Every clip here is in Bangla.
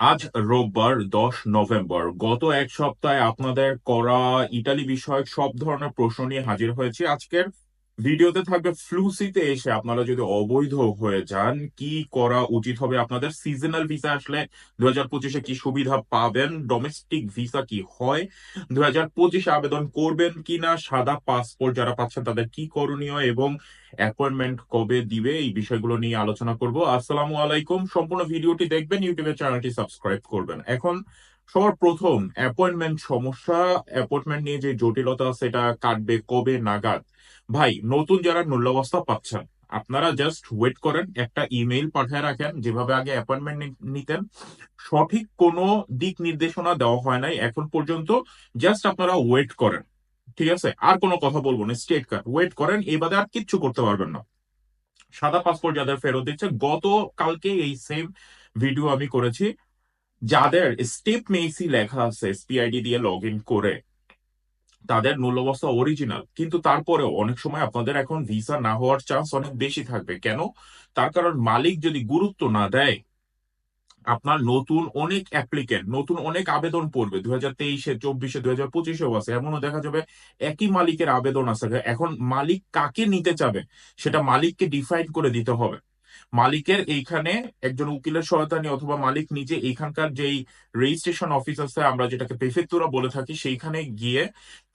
আজ রোববার দশ নভেম্বর। গত এক সপ্তাহে আপনাদের করা ইটালি বিষয়ক সব ধরনের প্রশ্ন নিয়ে হাজির হয়েছে। আজকের ভিডিওতে থাকবে ফ্লুসিতে এসে আপনারা যদি অবৈধ হয়ে যান, কি করা উচিত হবে আপনাদের? সিজনাল ভিসা আসলে দু হাজার পঁচিশে কি সুবিধা পাবেন? ডোমেস্টিক ভিসা কি হয়? দু হাজার পঁচিশে আবেদন করবেন কিনা? সাদা পাসপোর্ট যারা পাচ্ছেন তাদের কি করণীয়? এবং অ্যাপয়েন্টমেন্ট কবে দিবে? এই বিষয়গুলো নিয়ে আলোচনা করব। আসসালামু আলাইকুম। সম্পূর্ণ ভিডিওটি দেখবেন, ইউটিউবের চ্যানেলটি সাবস্ক্রাইব করবেন। এখন সবার প্রথম অ্যাপয়েন্টমেন্ট সমস্যা অ্যাপয়েন্টমেন্ট নিয়ে যে জটিলতা সেটা কাটবে কবে নাগাদ? ভাই, নতুন যারা মূল্যাবস্থা পাচ্ছেন, আপনারা জাস্ট ওয়েট করেন, একটা ইমেইল পাঠিয়ে রাখেন, যেভাবে আগে অ্যাপয়েন্টমেন্ট নিতেন। সঠিক কোনো দিক নির্দেশনা দেওয়া হয় নাই, এখন পর্যন্ত জাস্ট আপনারা ওয়েট করেন, ঠিক আছে? আর কোনো কথা বলব না স্টেট কার্ড ওয়েট করেন, এই বাদে আর কিচ্ছু করতে পারবেন না। সাদা পাসপোর্ট যাদের ফেরত দিচ্ছে গত কালকে এই সেম ভিডিও আমি করেছি। যাদের স্টেপ মেসি লেখা আছে এসপিআইডি দিয়ে লগ ইন করে, তাদের মূল্যবস্থা অরিজিনাল কিন্তু তারপরেও অনেক সময় আপনাদের এখন ভিসা না হওয়ার চান্স অনেক বেশি থাকবে। কেন? তার কারণ মালিক যদি গুরুত্ব না দেয়, আপনার নতুন অনেক অ্যাপ্লিকেন্ট নতুন অনেক আবেদন পড়বে। দু হাজার তেইশে, চব্বিশে দু হাজার পঁচিশেও আছে। এমনও দেখা যাবে একই মালিকের আবেদন আছে। এখন মালিক কাকে নিতে চাবে, সেটা মালিককে ডিফাইন করে দিতে হবে। মালিকের এইখানে একজন উকিলের সহায়তা নিয়ে অথবা মালিক নিজে এইখানকার যেই রেজিস্ট্রেশন অফিস আছে আমরা যেটাকে পেফেতুরা বলে থাকি, সেইখানে গিয়ে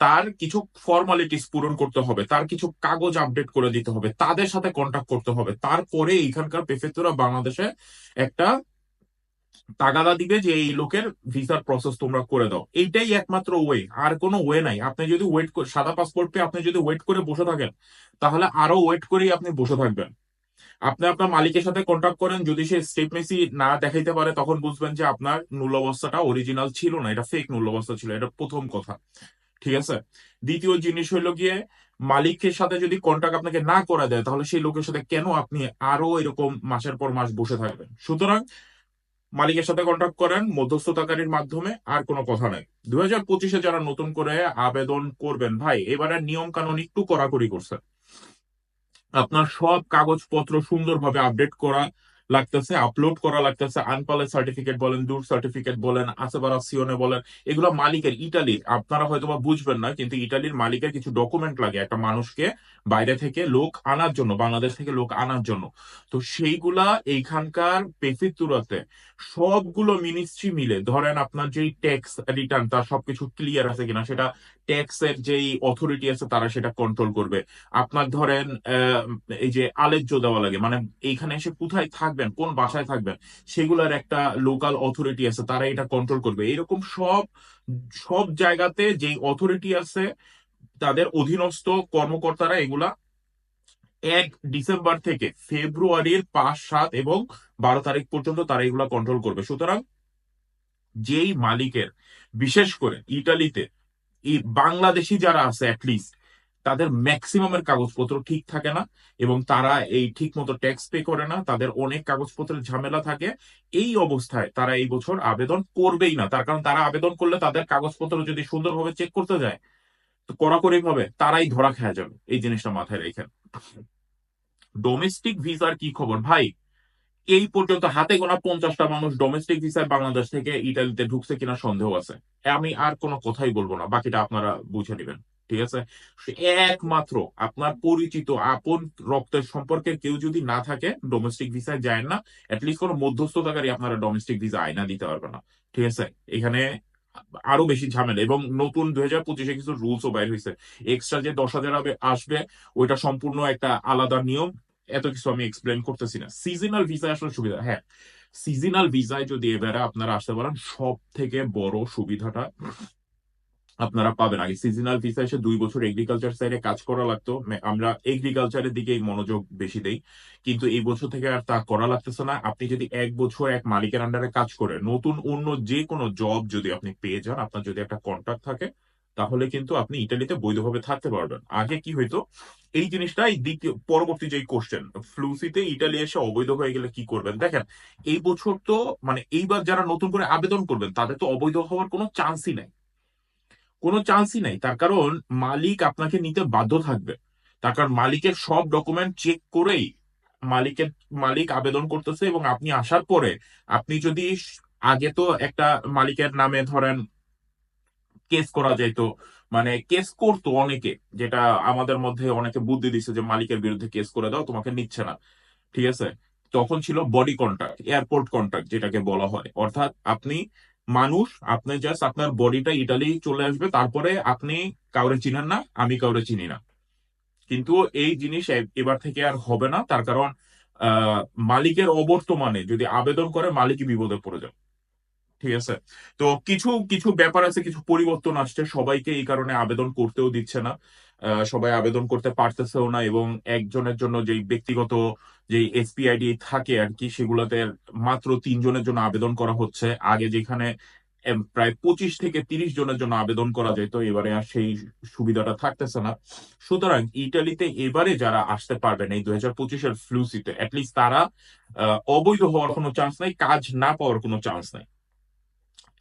তার কিছু ফর্মালিটিস পূরণ করতে হবে, তার কিছু কাগজ আপডেট করে দিতে হবে, তাদের সাথে কন্ট্যাক্ট করতে হবে, তারপরে এইখানকার পেফেতুরা বাংলাদেশে একটা তাগাদা দিবে যে এই লোকের ভিসার প্রসেস তোমরা করে দাও। এইটাই একমাত্র ওয়ে আর কোনো ওয়ে নাই। আপনি যদি ওয়েট সাদা পাসপোর্ট পেয়ে আপনি যদি ওয়েট করে বসে থাকেন, তাহলে আরও ওয়েট করেই আপনি বসে থাকবেন। আপনি আপনার মালিকের সাথে কন্ট্যাক্ট করেন, যদি সে স্টেপ মেসি না দেখাইতে পারে, তখন বুঝবেন যে আপনার মূল্য অবস্থাটা অরিজিনাল ছিল না। এটা ফেক মূল্য অবস্থা ছিল, এটা প্রথম কথা। ঠিক আছে? দ্বিতীয় জিনিস হইল গিয়ে, মালিকের সাথে যদি কন্ট্যাক্ট আপনাকে না করা দেয়, তাহলে সেই লোকের সাথে কেন আপনি আরও এরকম মাসের পর মাস বসে থাকবেন? সুতরাং, মালিকের সাথে কন্ট্যাক্ট করেন, মধ্যস্থতাকারীর মাধ্যমে আর কোনো কথা নাই। দু হাজার পঁচিশে যারা নতুন করে আবেদন করবেন, ভাই এবারে নিয়ম কানুন একটু কড়াকড়ি করছে। আপনার সব কাগজপত্র সুন্দরভাবে আপডেট করা লাগতেছে আপলোড করা লাগতেছে আনপালের সার্টিফিকেট বলেন, দূর সার্টিফিকেট বলেন আসেবারাসিওনে বলেন, এগুলো মালিকের, ইটালির। আপনারা হয়তো বা বুঝবেন না, কিন্তু ইটালির মালিকের কিছু ডকুমেন্ট লাগে একটা মানুষকে বাইরে থেকে লোক আনার জন্য, বাংলাদেশ থেকে লোক আনার জন্য। তো সেইগুলা এইখানকার পেফিতুরাতে সবগুলো মিনিস্ট্রি মিলে, ধরেন আপনার যেই ট্যাক্স রিটার্ন তার সবকিছু ক্লিয়ার আছে কিনা, সেটা ট্যাক্সের যেই অথরিটি আছে, তারা সেটা কন্ট্রোল করবে। আপনার ধরেন এই যে আলেজ্য দেওয়া লাগে মানে এইখানে এসে কোথায় থাকবেন, কোন বাসায় থাকবেন, সেগুলার একটা লোকাল অথরিটি আছে, তারা এটা কন্ট্রোল করবে। এরকম সব সব জায়গাতে যেই অথরিটি আছে, তাদের অধীনস্থ কর্মকর্তারা এগুলা এক ডিসেম্বর থেকে ফেব্রুয়ারির পাঁচ, সাত এবং বারো তারিখ পর্যন্ত তারা এগুলা কন্ট্রোল করবে। সুতরাং যেই মালিকের, বিশেষ করে ইটালিতে বাংলাদেশি যারা আছে অ্যাটলিস্ট তাদের ম্যাক্সিমামের কাগজপত্র ঠিক থাকে না এবং তারা এই ঠিক মতো ট্যাক্স পে করে না, তাদের অনেক কাগজপত্রের ঝামেলা থাকে। এই অবস্থায় তারা এই বছর আবেদন করবেই না। তার কারণ তারা আবেদন করলে তাদের কাগজপত্র যদি সুন্দরভাবে চেক করতে যায়, তো কড়াকড়ি ভাবে তারাই ধরা খেয়ে যাবে। এই জিনিসটা মাথায় রেখে ডোমেস্টিক ভিসার কি খবর? ভাই, এই পর্যন্ত হাতে গোনা পঞ্চাশটা মানুষ ডোমেস্টিক ভিসায় বাংলাদেশ থেকে ইটালিতে ঢুকছে কিনা সন্দেহ আছে। আমি আর কোনো কথাই বলব না। বাকিটা আপনারা বুঝে নেবেন। ঠিক আছে? একমাত্র আপনার পরিচিত আপন রক্তের সম্পর্কে কেউ যদি না থাকে ডোমেস্টিক ভিসায় যায় না অ্যাটলিস্ট কোনো মধ্যস্থতাকারী আপনারা ডোমেস্টিক ভিসা আয়না দিতে পারবে না। ঠিক আছে? এখানে আরও বেশি ঝামেলা। এবং নতুন দুই হাজার পঁচিশে কিছু রুলসও বাইর হয়েছে। এক্সট্রা যে দশ হাজার আসবে, ওইটা সম্পূর্ণ একটা আলাদা নিয়ম। এত কিছু আমি এক্সপ্লেন করতেছি না। সিজনাল ভিসা আসলে সুবিধা। হ্যাঁ সিজনাল ভিসায় যদি এবারে আপনারা আসতে পারেন সব থেকে বড় সুবিধাটা আপনারা পাবেন। আগে সিজনাল ভিসা এসে দুই বছর এগ্রিকালচার সাইডে কাজ করা লাগতো। আমরা এগ্রিকালচারের দিকে মনোযোগ বেশি দেই। কিন্তু এই বছর থেকে আর তা করা লাগতেছে না। আপনি যদি এক বছর এক মালিকের আন্ডারে কাজ করে, নতুন অন্য যে কোনো জব যদি আপনি পেয়ে যান, আপনার যদি একটা কন্ট্রাক্ট থাকে, তাহলে কিন্তু আপনি ইটালিতে বৈধভাবে থাকতে পারবেন। আগে কি হইতো, এই জিনিসটাই দ্বিতীয়, পরবর্তী যে কোশ্চেন ফ্লুসিতে ইটালি এসে অবৈধ হয়ে গেলে কি করবেন? দেখেন, এই বছর তো মানে এইবার যারা নতুন করে আবেদন করবেন, তাদের তো অবৈধ হওয়ার কোনো চান্সই নাই। কোনো চান্সই নাই। তার কারণ মালিক আপনাকে নিতে বাধ্য থাকবে। তার কারণ মালিকের সব ডকুমেন্ট চেক করেই মালিকের, মালিক আবেদন করতেছে এবং আপনি আসার পরে আপনি যদি আগে তো একটা মালিকের নামে ধরেন কেস করা যেত মানে কেস করতো অনেকে, যেটা আমাদের মধ্যে অনেকে বুদ্ধি দিচ্ছে যে মালিকের বিরুদ্ধে কেস করে দাও, তোমাকে নিচ্ছে না। ঠিক আছে? তখন ছিল বডি কন্ট্যাক্ট এয়ারপোর্ট কন্ট্যাক্ট যেটাকে বলা হয়। অর্থাৎ আপনি মানুষ, আপনি জাস্ট আপনার বডিটা ইটালি চলে আসবে, তারপরে আপনি কাউরে চিনেন না, আমি কাউরে চিনি না। কিন্তু এই জিনিস এবার থেকে আর হবে না, তার কারণ মালিকের অবর্তমানে যদি আবেদন করে মালিকই বিপদে পড়ে যাবে। ঠিক আছে? তো কিছু কিছু ব্যাপার আছে, কিছু পরিবর্তন আসছে। সবাইকে এই কারণে আবেদন করতেও দিচ্ছে না। সবাই আবেদন করতে পারতেছেও না এবং একজনের জন্য যেই ব্যক্তিগত যেই এসপিআইডি থাকে আর কি, সেগুলোতে মাত্র তিনজনের জন্য আবেদন করা হচ্ছে। আগে যেখানে প্রায় পঁচিশ থেকে তিরিশ জনের জন্য আবেদন করা যেত এবারে আর সেই সুবিধাটা থাকতেছে না। সুতরাং ইটালিতে এবারে যারা আসতে পারবেন, এই দুই হাজার পঁচিশের ফ্লুসিতে অ্যাটলিস্ট তারা অবৈধ হওয়ার কোনো চান্স নাই, কাজ না পাওয়ার কোনো চান্স নাই।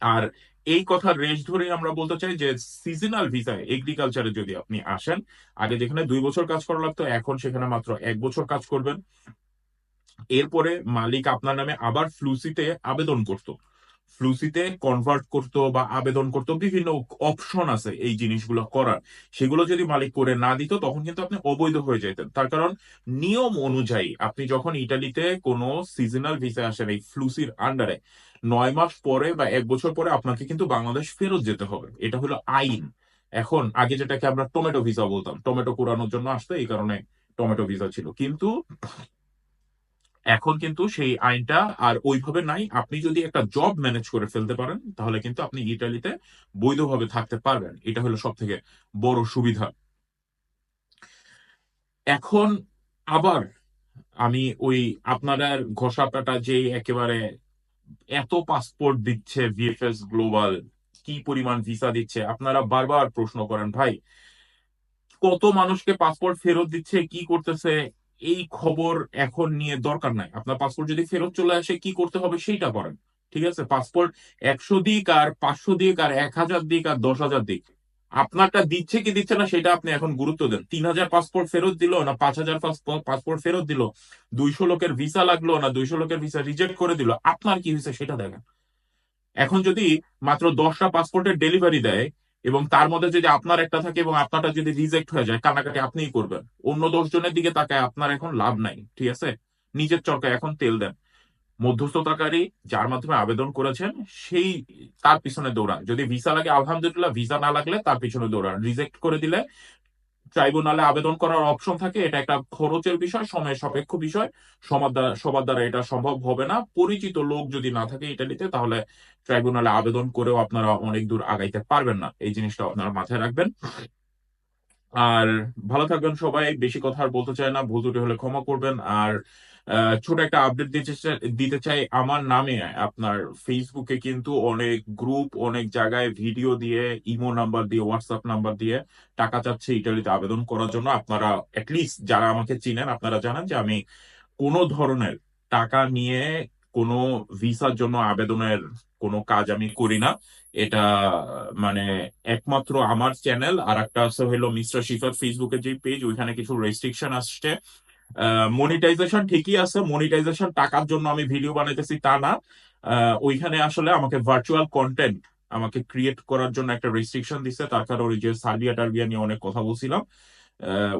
আর এই কথা রেশ ধরে আমরা বলতে চাই যে সিজনাল ভিসায় এগ্রিকালচারে যদি আপনি আসেন, আগে যেখানে দুই বছর কাজ করা লাগতো, এখন সেখানে মাত্র এক বছর কাজ করবেন। এরপরে মালিক আপনার নামে আবার ফ্লুসিতে আবেদন করত। ফ্লুসিতে কনভার্ট করতো বা আবেদন করতো, বিভিন্ন অপশন আছে এই জিনিসগুলো করার। সেগুলো যদি মালিক করে না দিত, তখন কিন্তু আপনি অবৈধ হয়ে যেতেন তার কারণ নিয়ম অনুযায়ী আপনি যখন ইটালিতে কোনো সিজনাল ভিসা আসেন এই ফ্লুসির আন্ডারে নয় মাস পরে বা এক বছর পরে আপনাকে কিন্তু বাংলাদেশ ফেরত যেতে হবে। এটা হলো আইন। এখন আগে যেটাকে আমরা টমেটো ভিসা বলতাম টমেটো কুড়ানোর জন্য আসতো, এই কারণে টমেটো ভিসা ছিল। কিন্তু এখন কিন্তু সেই আইনটা আর ওইভাবে নাই। আপনি যদি একটা জব ম্যানেজ করে ফেলতে পারেন, তাহলে কিন্তু আপনি ইটালিতে বৈধভাবে থাকতে পারবেন। এটা হলো সব থেকে বড় সুবিধা। এখন আবার আমি ওই আপনাদের ঘোষাপাটা যে একেবারে এত পাসপোর্ট দিচ্ছে ভিএফএস গ্লোবাল কি পরিমাণ ভিসা দিচ্ছে, আপনারা বারবার প্রশ্ন করেন, ভাই, কত মানুষকে পাসপোর্ট ফেরত দিচ্ছে, কি করতেছে? এই খবর এখন নিয়ে দরকার নাই। আপনার পাসপোর্ট যদি ফেরত চলে আসে, কি করতে হবে সেইটা করেন। ঠিক আছে? পাসপোর্ট একশো দিক আর পাঁচশো দিক আর এক হাজার দিক আর দশ হাজার দিক। আপনারটা দিচ্ছে কি দিচ্ছে না সেটা আপনি এখন গুরুত্ব দেন। তিন হাজার পাসপোর্ট ফেরত দিল না পাঁচ হাজার পাসপোর্ট ফেরত দিল, দুইশো লোকের ভিসা লাগল না দুইশো লোকের ভিসা রিজেক্ট করে দিল, আপনার কি হয়েছে সেটা দেখেন। এখন যদি মাত্র দশটা পাসপোর্টের ডেলিভারি দেয় এবং তার মধ্যে যদি আপনার একটা থাকে এবং আপনারটা যদি রিজেক্ট হয়ে যায় কানাকাটি আপনিই করবেন। অন্য দশজনের দিকে তাকায় আপনার এখন লাভ নাই, ঠিক আছে? নিজের চরকায় এখন তেল দেন। মধ্যস্থতাকারী যার মাধ্যমে আবেদন করেছেন, সেই তার পিছনে দৌড়ান। যদি ভিসা লাগে, আলহামদুলিল্লাহ ভিসা না লাগলে তার পিছনে দৌড়ান। রিজেক্ট করে দিলে ট্রাইব্যুনালে আবেদন করার অপশন থাকে, এটা একটা খরচের বিষয় সময় সাপেক্ষ বিষয় সবার দ্বারা সবার দ্বারা এটা সম্ভব হবে না। পরিচিত লোক যদি না থাকে ইটালিতে, তাহলে ট্রাইব্যুনালে আবেদন করেও আপনারা অনেক দূর আগাইতে পারবেন না। এই জিনিসটা আপনারা মাথায় রাখবেন। আর ভালো থাকবেন সবাই, বেশি কথা আর বলতে চাই না, ভুল ত্রুটি হলে ক্ষমা করবেন। আর ছোট একটা আপডেট দিতে দিতে চাই আমার নামে। আপনার ফেসবুকে কিন্তু অনেক গ্রুপ অনেক জায়গায় ভিডিও দিয়ে ইমো নাম্বার দিয়ে হোয়াটসঅ্যাপ নাম্বার দিয়ে টাকা চাচ্ছে ইটালিতে আবেদন করার জন্য। আপনারা অ্যাটলিস্ট যারা আমাকে চিনেন, আপনারা জানেন যে আমি কোনো ধরনের টাকা নিয়ে কোনো ভিসার জন্য আবেদনের কোনো কাজ আমি করি না। এটা মানে একমাত্র আমার চ্যানেল আর একটা হলো মিস্টার শিফার ফেসবুকের যে পেজ ওইখানে কিছু রেস্ট্রিকশন আসছে। মনিটাইজেশন ঠিকই আছে মনিটাইজেশন টাকার জন্য আমি ভিডিও বানাইতেছি তা না। ওইখানে আসলে আমাকে ভার্চুয়াল কন্টেন্ট আমাকে ক্রিয়েট করার জন্য একটা রেস্ট্রিকশন দিচ্ছে তার কারণ ওই যে সার্বিয়া টার্বিয়া নিয়ে অনেক কথা বলছিলাম।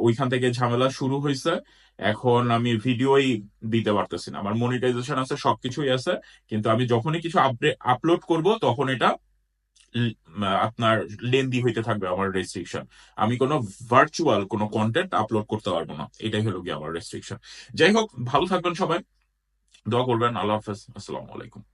ওইখান থেকে ঝামেলা শুরু হয়েছে এখন আমি ভিডিওই দিতে পারতেছি না। আমার মনিটাইজেশন আছে, সবকিছুই আছে। কিন্তু আমি যখনই কিছু আপডেট আপলোড করব, তখন এটা আপনার লেন্দি হইতে থাকবে আমার রেস্ট্রিকশন আমি কোনো ভার্চুয়াল কোনো কন্টেন্ট আপলোড করতে পারব না। এটাই হলো গিয়ে আমার রেস্ট্রিকশন যাই হোক, ভালো থাকবেন সবাই। দোয়া করবেন। আল্লাহ হাফেজ। আসসালামু আলাইকুম।